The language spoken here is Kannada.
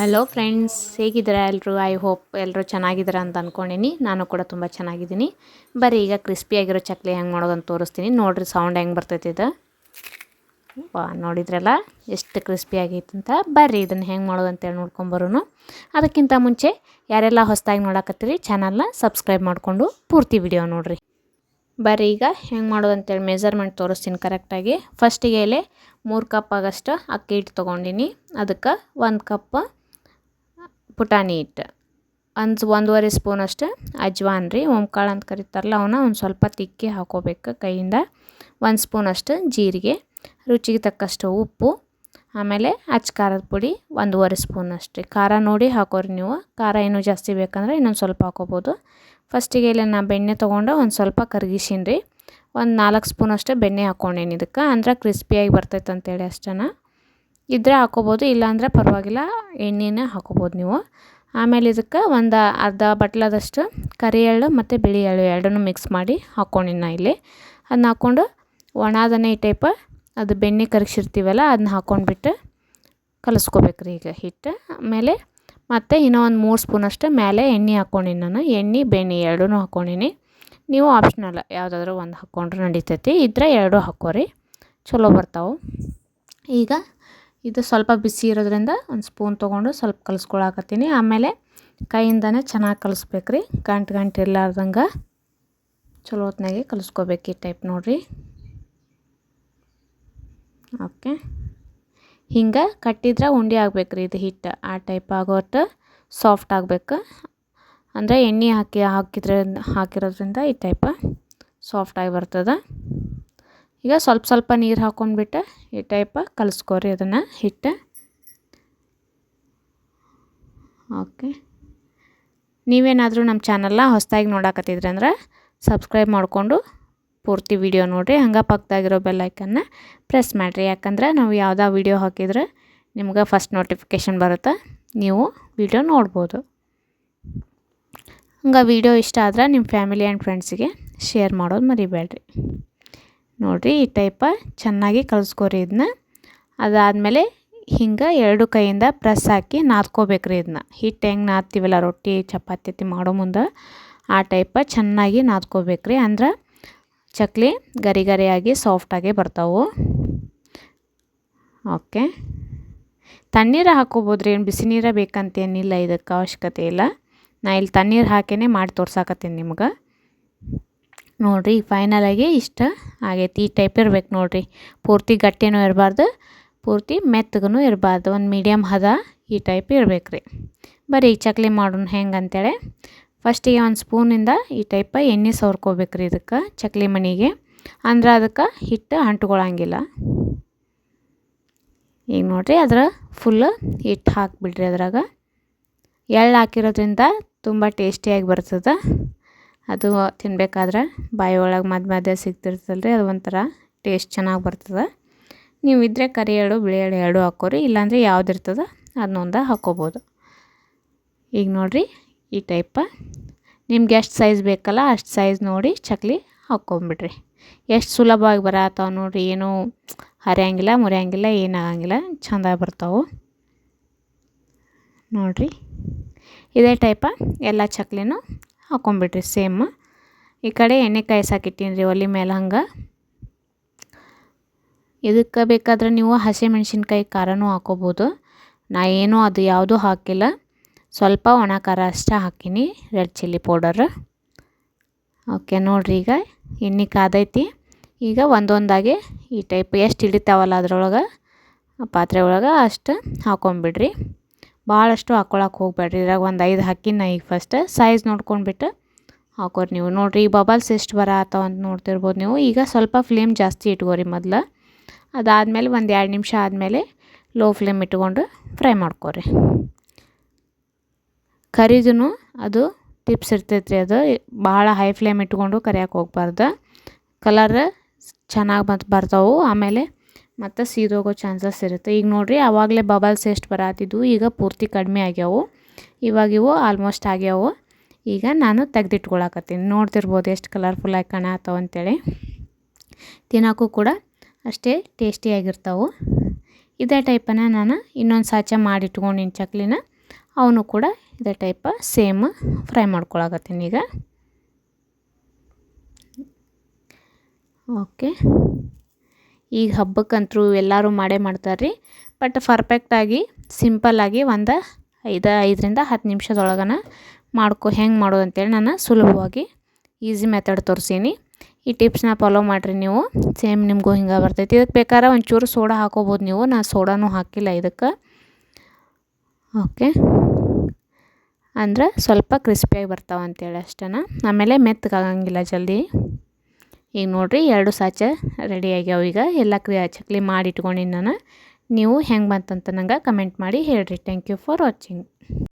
ಹಲೋ ಫ್ರೆಂಡ್ಸ್ ಹೇಗಿದ್ದೀರಾ ಎಲ್ಲರೂ ಐ ಹೋಪ್ ಎಲ್ಲರೂ ಚೆನ್ನಾಗಿದ್ದೀರಾ ಅಂತ ಅಂದ್ಕೊಂಡಿನಿ ನಾನು ಕೂಡ ತುಂಬ ಚೆನ್ನಾಗಿದ್ದೀನಿ. ಬರೀ ಈಗ ಕ್ರಿಸ್ಪಿಯಾಗಿರೋ ಚಕ್ಲಿ ಹೆಂಗೆ ಮಾಡೋದಂತ ತೋರಿಸ್ತೀನಿ. ನೋಡಿರಿ ಸೌಂಡ್ ಹೆಂಗೆ ಬರ್ತೈತಿ ಇದು. ವಾ, ನೋಡಿದ್ರಲ್ಲ? ಎಷ್ಟು ಕ್ರಿಸ್ಪಿ ಅಂತ. ಬರ್ರಿ, ಇದನ್ನು ಹೆಂಗೆ ಮಾಡೋದು ಅಂತೇಳಿ ನೋಡ್ಕೊಂಬರೋನು ಅದಕ್ಕಿಂತ ಮುಂಚೆ, ಯಾರೆಲ್ಲ ಹೊಸದಾಗಿ ನೋಡಕತ್ತೀರಿ ಚಾನಲ್ನ ಸಬ್ಸ್ಕ್ರೈಬ್ ಮಾಡಿಕೊಂಡು ಪೂರ್ತಿ ವಿಡಿಯೋ ನೋಡಿರಿ. ಬರ್ರಿ, ಈಗ ಹೆಂಗೆ ಮಾಡೋದು ಅಂತೇಳಿ ಮೆಜರ್ಮೆಂಟ್ ತೋರಿಸ್ತೀನಿ ಕರೆಕ್ಟಾಗಿ ಫಸ್ಟಿಗೆ ಇಲ್ಲಿ ಮೂರು ಕಪ್ ಆಗಷ್ಟು ಅಕ್ಕಿ ಹಿಟ್ಟು ತೊಗೊಂಡಿನಿ. ಅದಕ್ಕೆ ಒಂದು ಕಪ್ ಪುಟಾಣಿ ಹಿಟ್ಟು ಒಂದು ಒಂದೂವರೆ ಸ್ಪೂನ್ ಅಷ್ಟು. ಅಜ್ವಾನ್ ರೀ, ಓಂಕಾಳು ಅಂತ ಕರಿತಾರಲ್ಲ, ಅವನ್ನ ಒಂದು ಸ್ವಲ್ಪ ತಿಕ್ಕಿ ಹಾಕೋಬೇಕು. ಕೈಯಿಂದ ಒಂದು ಸ್ಪೂನ್ ಅಷ್ಟು ಜೀರಿಗೆ, ರುಚಿಗೆ ತಕ್ಕಷ್ಟು ಉಪ್ಪು, ಆಮೇಲೆ ಅಚ್ಚ ಖಾರದ ಪುಡಿ ಒಂದೂವರೆ ಸ್ಪೂನ್ ಅಷ್ಟೇ. ಖಾರ ನೋಡಿ ಹಾಕೋರಿ ನೀವು. ಖಾರ ಏನು ಜಾಸ್ತಿ ಬೇಕಂದ್ರೆ ಇನ್ನೊಂದು ಸ್ವಲ್ಪ ಹಾಕೋಬೋದು. ಫಸ್ಟಿಗೆ ಇಲ್ಲಿ ನಾ ಬೆಣ್ಣೆ ತೊಗೊಂಡು ಒಂದು ಸ್ವಲ್ಪ ಕರಗಿಸೀನಿ ರೀ. ಒಂದು ನಾಲ್ಕು ಸ್ಪೂನ್ ಅಷ್ಟೇ ಬೆಣ್ಣೆ ಹಾಕ್ಕೊಂಡೇನಿ ಇದಕ್ಕೆ. ಅಂದ್ರೆ ಕ್ರಿಸ್ಪಿಯಾಗಿ ಬರ್ತೈತೆ ಅಂತೇಳಿ ಅಷ್ಟನ. ಇದ್ದರೆ ಹಾಕೋಬೋದು, ಇಲ್ಲಾಂದರೆ ಪರವಾಗಿಲ್ಲ, ಎಣ್ಣೆನೇ ಹಾಕೋಬೋದು ನೀವು. ಆಮೇಲೆ ಇದಕ್ಕೆ ಒಂದು ಅರ್ಧ ಬಟ್ಲದಷ್ಟು ಕರಿ ಎಳ್ಳು ಮತ್ತು ಬಿಳಿ ಎಳ್ಳು ಎರಡನ್ನೂ ಮಿಕ್ಸ್ ಮಾಡಿ ನಾ ಇಲ್ಲಿ. ಅದನ್ನ ಹಾಕ್ಕೊಂಡು ಒಣದನೆ ಈ ಟೈಪ್ ಅದು ಬೆಣ್ಣೆ ಕರಗಿಸಿರ್ತೀವಲ್ಲ ಅದನ್ನ ಹಾಕ್ಕೊಂಡ್ಬಿಟ್ಟು ಕಲಿಸ್ಕೋಬೇಕು ರೀ ಈಗ ಹಿಟ್ಟು. ಆಮೇಲೆ ಮತ್ತು ಇನ್ನೂ ಒಂದು ಮೂರು ಸ್ಪೂನಷ್ಟು ಮೇಲೆ ಎಣ್ಣೆ ಹಾಕ್ಕೊಂಡಿನಿ ನಾನು. ಎಣ್ಣೆ, ಬೆಣ್ಣೆ ಎರಡೂ ಹಾಕ್ಕೊಂಡಿನಿ. ನೀವು ಆಪ್ಷನಲ್ಲ ಯಾವುದಾದ್ರೂ ಒಂದು ಹಾಕ್ಕೊಂಡ್ರೆ ನಡೀತೈತಿ. ಇದ್ರೆ ಎರಡೂ ಹಾಕೋರಿ ಚಲೋ ಬರ್ತಾವೆ. ಈಗ ಇದು ಸ್ವಲ್ಪ ಬಿಸಿ ಇರೋದ್ರಿಂದ ಒಂದು ಸ್ಪೂನ್ ತೊಗೊಂಡು ಸ್ವಲ್ಪ ಕಲಿಸ್ಕೊಳಕತ್ತೀನಿ. ಆಮೇಲೆ ಕೈಯಿಂದನೇ ಚೆನ್ನಾಗಿ ಕಲಿಸ್ಬೇಕು ರೀ ಗಂಟು ಗಂಟು ಇರ್ಲಾರ್ದಂಗೆ ಚಲೋ ಹೊತ್ನಾಗೆ ಕಲಿಸ್ಕೋಬೇಕು ಈ ಟೈಪ್ ನೋಡಿರಿ. ಓಕೆ ಹಿಂಗೆ ಕಟ್ಟಿದ್ರೆ ಉಂಡೆ ಆಗ್ಬೇಕು ರೀ ಇದು ಹಿಟ್ಟು. ಆ ಟೈಪ್ ಆಗೋಟ್ಟು ಸಾಫ್ಟ್ ಆಗಬೇಕು. ಅಂದರೆ ಎಣ್ಣೆ ಹಾಕಿ ಹಾಕಿದ್ರೆ ಹಾಕಿರೋದ್ರಿಂದ ಈ ಟೈಪ್ ಸಾಫ್ಟಾಗಿ ಬರ್ತದೆ. ಈಗ ಸ್ವಲ್ಪ ಸ್ವಲ್ಪ ನೀರು ಹಾಕೊಂಡ್ಬಿಟ್ಟು ಈ ಟೈಪ ಕಲಿಸ್ಕೊರಿ ಅದನ್ನು ಹಿಟ್ಟು. ಓಕೆ ನೀವೇನಾದರೂ ನಮ್ಮ ಚಾನಲ್ನ ಹೊಸದಾಗಿ ನೋಡಾಕತ್ತಿದ್ರಿ ಅಂದ್ರೆ ಸಬ್ಸ್ಕ್ರೈಬ್ ಮಾಡಿಕೊಂಡು ಪೂರ್ತಿ ವಿಡಿಯೋ ನೋಡಿರಿ. ಹಂಗೆ ಪಕ್ಕದಾಗಿರೋ ಬೆಲ್ಲೈಕನ್ನ ಪ್ರೆಸ್ ಮಾಡಿರಿ. ಯಾಕಂದ್ರೆ ನಾವು ಯಾವುದೋ ವಿಡಿಯೋ ಹಾಕಿದ್ರೆ ನಿಮ್ಗೆ ಫಸ್ಟ್ ನೋಟಿಫಿಕೇಷನ್ ಬರುತ್ತೆ? ನೀವು ವಿಡಿಯೋ ನೋಡ್ಬೋದು. ಹಂಗೆ ವಿಡಿಯೋ ಇಷ್ಟ ಆದ್ರೆ ನಿಮ್ಮ ಫ್ಯಾಮಿಲಿ ಆ್ಯಂಡ್ ಫ್ರೆಂಡ್ಸಿಗೆ ಶೇರ್ ಮಾಡೋದು ಮರಿಬೇಡ್ರಿ. ನೋಡಿರಿ ಈ ಟೈಪ ಚೆನ್ನಾಗಿ ಕಲಿಸ್ಕೊರಿ ಇದನ್ನ ಅದಾದಮೇಲೆ ಹಿಂಗೆ ಎರಡು ಕೈಯಿಂದ ಪ್ರೆಸ್ ಹಾಕಿ ನಾದ್ಕೋಬೇಕ್ರಿ ಇದನ್ನ ಹಿಟ್ಟು ಹೆಂಗೆ ನಾದ್ತೀವಲ್ಲ, ರೊಟ್ಟಿ, ಚಪಾತಿ ಮಾಡೋ ಮುಂದೆ ಆ ಟೈಪ ಚೆನ್ನಾಗಿ ನಾದ್ಕೋಬೇಕ್ರಿ. ಅಂದ್ರೆ ಚಕ್ಲಿ ಗರಿ ಗರಿಯಾಗಿ ಸಾಫ್ಟಾಗಿ ಬರ್ತಾವೆ. ಓಕೆ ತಣ್ಣೀರು ಹಾಕ್ಕೋಬೋದು ರೀ ಏನು ಬಿಸಿ ನೀರೇ ಬೇಕಂತೇನಿಲ್ಲ ಇದಕ್ಕೆ ಅವಶ್ಯಕತೆ ಇಲ್ಲ. ನಾ ಇಲ್ಲಿ ತಣ್ಣೀರು ಹಾಕಿನೇ ಮಾಡಿ ತೋರ್ಸಾಕತ್ತೀನಿ ನಿಮ್ಗೆ. ನೋಡಿರಿ ಫೈನಲಾಗಿ ಇಷ್ಟ ಆಗೈತಿ. ಈ ಟೈಪ್ ಇರ್ಬೇಕು ನೋಡಿರಿ. ಪೂರ್ತಿ ಗಟ್ಟಿನೂ ಇರಬಾರ್ದು, ಪೂರ್ತಿ ಮೆತ್ತಗೂ ಇರಬಾರ್ದು. ಒಂದು ಮೀಡಿಯಮ್ ಹದ ಈ ಟೈಪ್ ಇರಬೇಕು ರೀ ಬರೀ ಚಕ್ಲಿ ಮಾಡೋಣ ಹೆಂಗೆ ಅಂತೇಳಿ. ಫಸ್ಟಿಗೆ ಒಂದು ಸ್ಪೂನಿಂದ ಈ ಟೈಪ ಎಣ್ಣೆ ಸವ್ರ್ಕೋಬೇಕು ರೀ ಇದಕ್ಕೆ, ಚಕ್ಲಿ ಮಣಿಗೆ. ಅಂದ್ರೆ ಅದಕ್ಕೆ ಹಿಟ್ಟು ಅಂಟ್ಕೊಳಂಗಿಲ್ಲ. ಈಗ ನೋಡಿರಿ, ಅದರ ಫುಲ್ ಹಿಟ್ಟು ಹಾಕಿಬಿಡ್ರಿ ಅದ್ರಾಗ. ಎಳ್ಳು ಹಾಕಿರೋದ್ರಿಂದ ತುಂಬ ಟೇಸ್ಟಿಯಾಗಿ ಬರ್ತದೆ. ಅದು ತಿನ್ಬೇಕಾದ್ರೆ ಬಾಯಿ ಒಳಗೆ ಮಧ್ಯ ಮಧ್ಯ ಸಿಗ್ತಿರ್ತಲ್ಲ ರೀ ಅದು ಒಂಥರ ಟೇಸ್ಟ್ ಚೆನ್ನಾಗಿ ಬರ್ತದೆ. ನೀವು ಇದ್ದರೆ ಕರಿ ಎಳ್ಳು, ಬಿಳಿ ಎಳ್ಳು ಎರಡು ಹಾಕೋರಿ, ಇಲ್ಲಾಂದರೆ ಯಾವ್ದು ಇರ್ತದೆ ಅದನ್ನೊಂದು ಹಾಕೋಬೋದು. ಈಗ ನೋಡಿರಿ ಈ ಟೈಪ ನಿಮ್ಗೆ ಎಷ್ಟು ಸೈಜ್ ಬೇಕಲ್ಲ ಅಷ್ಟು ಸೈಜ್ ನೋಡಿ ಚಕ್ಲಿ ಹಾಕ್ಕೊಂಬಿಡ್ರಿ ಎಷ್ಟು ಸುಲಭವಾಗಿ ಬರತ್ತಾವೆ ನೋಡಿರಿ, ಏನೂ ಹರಿಯಂಗಿಲ್ಲ, ಮುರಿಯಂಗಿಲ್ಲ, ಏನಾಗಂಗಿಲ್ಲ ಚೆಂದಾಗಿ ಬರ್ತಾವೆ. ನೋಡಿರಿ. ಇದೇ ಟೈಪ ಎಲ್ಲ ಚಕ್ಲಿನೂ ಹಾಕ್ಕೊಂಬಿಡ್ರಿ ಸೇಮ್ ಈ ಕಡೆ ಎಣ್ಣೆ ಕಾಯ್ಸಾಕಿಟ್ಟಿನಿ ರೀ, ಒಲೆ ಮೇಲೆ ಹಂಗೆ. ಇದಕ್ಕೆ ಬೇಕಾದ್ರೆ ನೀವು ಹಸಿಮೆಣ್ಸಿನ್ಕಾಯಿ ಖಾರನೂ ಹಾಕೋಬೋದು. ನಾ ಏನೂ ಅದು ಯಾವುದೂ ಹಾಕಿಲ್ಲ. ಸ್ವಲ್ಪ ಒಣ ಖಾರ ಅಷ್ಟೇ ಹಾಕೀನಿ, ರೆಡ್ ಚಿಲ್ಲಿ ಪೌಡರ್. ಓಕೆ, ನೋಡಿರಿ ಈಗ ಎಣ್ಣೆ ಕಾದೈತಿ ಈಗ ಒಂದೊಂದಾಗಿ ಈ ಟೈಪ್ ಎಷ್ಟು ಹಿಡಿತಾವಲ್ಲ ಅದರೊಳಗೆ, ಪಾತ್ರೆ ಒಳಗೆ ಅಷ್ಟು ಹಾಕ್ಕೊಂಬಿಡ್ರಿ ಭಾಳಷ್ಟು ಹಾಕ್ಕೊಳಕ್ಕೆ ಹೋಗ್ಬೇಡ್ರಿ. ಇದ್ರಾಗ ಒಂದು ಐದು ಹಾಕಿನ ಈಗ ಫಸ್ಟ್ ಸೈಜ್ ನೋಡ್ಕೊಂಡ್ಬಿಟ್ಟು ಹಾಕೋರಿ ನೀವು. ನೋಡಿರಿ, ಈ ಬಬಲ್ಸ್ ಎಷ್ಟು ಬರತ್ತಾವ ಅಂತ ನೋಡ್ತಿರ್ಬೋದು ನೀವು. ಈಗ ಸ್ವಲ್ಪ ಫ್ಲೇಮ್ ಜಾಸ್ತಿ ಇಟ್ಕೋರಿ ಮೊದಲು. ಅದಾದಮೇಲೆ ಒಂದು ಎರಡು ನಿಮಿಷ ಆದಮೇಲೆ ಲೋ ಫ್ಲೇಮ್ ಇಟ್ಕೊಂಡು ಫ್ರೈ ಮಾಡ್ಕೊರಿ. ಕರಿದೂ ಅದು ಟಿಪ್ಸ್ ಇರ್ತೈತೆ ಅದು. ಭಾಳ ಹೈ ಫ್ಲೇಮ್ ಇಟ್ಕೊಂಡು ಕರಿಯಕ್ಕೆ ಹೋಗ್ಬಾರ್ದು. ಕಲರ್ ಚೆನ್ನಾಗಿ ಮತ್ತು ಬರ್ತಾವೆ. ಆಮೇಲೆ ಮತ್ತು ಸೀದೋಗೋ ಚಾನ್ಸಸ್ ಇರುತ್ತೆ. ಈಗ ನೋಡಿರಿ ಆವಾಗಲೇ ಬಬಲ್ಸ್ ಎಷ್ಟು ಬರತ್ತಿದ್ವು ಈಗ ಪೂರ್ತಿ ಕಡಿಮೆ ಆಗ್ಯಾವು. ಇವಾಗ ಇವು ಆಲ್ಮೋಸ್ಟ್ ಆಗ್ಯಾವು. ಈಗ ನಾನು ತೆಗೆದಿಟ್ಕೊಳಕತ್ತೀನಿ. ನೋಡ್ತಿರ್ಬೋದು ಎಷ್ಟು ಕಲರ್ಫುಲ್ಲಾಗಿ ಕಾಣತ್ತಾವ ಅಂತೇಳಿ. ತಿನ್ನೋಕ್ಕೂ ಕೂಡ ಅಷ್ಟೇ ಟೇಸ್ಟಿಯಾಗಿರ್ತಾವೆ ಇದೇ ಟೈಪನ್ನು ನಾನು ಇನ್ನೊಂದು ಸಾಚ ಮಾಡಿಟ್ಕೊಂಡಿನ ಚಕ್ಲಿನ. ಅವನು ಕೂಡ ಇದೇ ಟೈಪ ಸೇಮ್ ಫ್ರೈ ಮಾಡ್ಕೊಳಕತ್ತೀನಿ ಈಗ. ಓಕೆ ಈಗ ಹಬ್ಬಕ್ಕಂತೂ ಎಲ್ಲರೂ ಮಾಡೇ ಮಾಡ್ತಾರೆ ರೀ ಬಟ್ ಪರ್ಫೆಕ್ಟಾಗಿ ಸಿಂಪಲ್ಲಾಗಿ ಒಂದು ಐದು, ಐದರಿಂದ ಹತ್ತು ನಿಮಿಷದೊಳಗನ ಮಾಡ್ಕೊ, ಹೆಂಗೆ ಮಾಡೋದು ಅಂತೇಳಿ ನಾನು ಸುಲಭವಾಗಿ ಈಸಿ ಮೆಥಡ್ ತೋರಿಸೀನಿ. ಈ ಟಿಪ್ಸ್ನ ಫಾಲೋ ಮಾಡಿರಿ ನೀವು. ಸೇಮ್ ನಿಮಗೂ ಹಿಂಗೆ ಬರ್ತೈತಿ. ಇದಕ್ಕೆ ಬೇಕಾದ್ರೆ ಒಂಚೂರು ಸೋಡಾ ಹಾಕೋಬೋದು ನೀವು. ನಾನು ಸೋಡಾನೂ ಹಾಕಿಲ್ಲ ಇದಕ್ಕೆ. ಓಕೆ ಅಂದ್ರೆ ಸ್ವಲ್ಪ ಕ್ರಿಸ್ಪಿಯಾಗಿ ಬರ್ತಾವೆ ಅಂತೇಳಿ ಅಷ್ಟೇ ಆಮೇಲೆ ಮೆತ್ತಗಾಗಂಗಿಲ್ಲ ಜಲ್ದಿ. ಈಗ ನೋಡಿರಿ ಎರಡು ಸಾಚ ರೆಡಿ ಆಗ್ಯಾವ ಈಗ. ಎಲ್ಲ ಕ್ರಿಯಾ ಚಕ್ಲಿ ಮಾಡಿ ಇಟ್ಕೊಂಡಿನಿ ನಾನು. ನೀವು ಹೆಂಗೆ ಬಂತಂತ ನಂಗೆ ಕಮೆಂಟ್ ಮಾಡಿ ಹೇಳಿರಿ. Thank you for watching